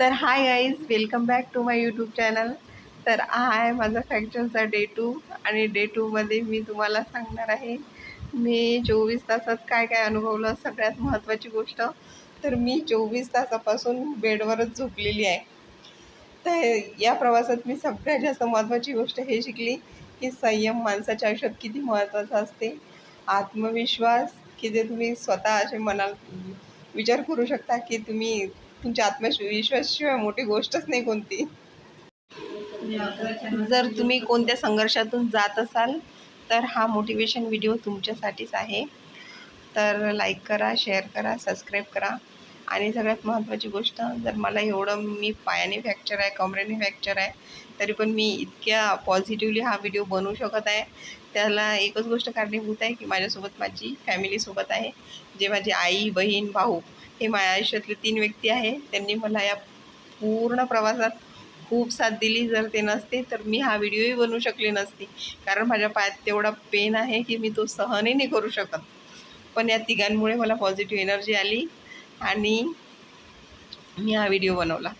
तर hi guys welcome back to my YouTube channel तर हा आहे माझा फॅक्चरचा डे टू आणि डे टूमध्ये मी तुम्हाला सांगणार आहे मी चोवीस तासात काय काय अनुभवलं सगळ्यात महत्त्वाची गोष्ट. तर मी चोवीस तासापासून बेडवरच झोपलेली आहे. तर या प्रवासात मी सगळ्यात जास्त महत्त्वाची गोष्ट हे शिकली की संयम माणसाच्या आयुष्यात किती महत्त्वाचा असते. आत्मविश्वास की जे तुम्ही स्वतः असे मनाल विचार करू शकता की तुम्ही तुमच्या आत्मविश्वासशिवाय मोठी गोष्टच नाही कोणती. जर तुम्ही कोणत्या संघर्षातून जात असाल तर हा मोटिवेशन व्हिडिओ तुमच्यासाठीच आहे. तर लाईक करा शेअर करा सबस्क्राईब करा. आणि सगळ्यात महत्त्वाची गोष्ट जर मला एवढं मी पायाने फ्रॅक्चर आहे कमरेने फ्रॅक्चर आहे तरी पण मी इतक्या पॉझिटिव्हली हा व्हिडिओ बनवू शकत आहे. त्याला एकच गोष्ट कारणीभूत आहे की माझ्यासोबत माझी फॅमिलीसोबत आहे. जे माझी आई बहीण भाऊ हे माझ्या आयुष्यातले तीन व्यक्ती आहे. त्यांनी मला या पूर्ण प्रवासात खूप साथ दिली. जर ते नसते तर मी हा व्हिडिओही बनवू शकले नसते. कारण माझ्या पायात तेवढा पेन आहे की मी तो सहनही नाही करू शकत. पण या तिघांमुळे मला पॉझिटिव्ह एनर्जी आली आणि मी हा व्हिडिओ बनवला.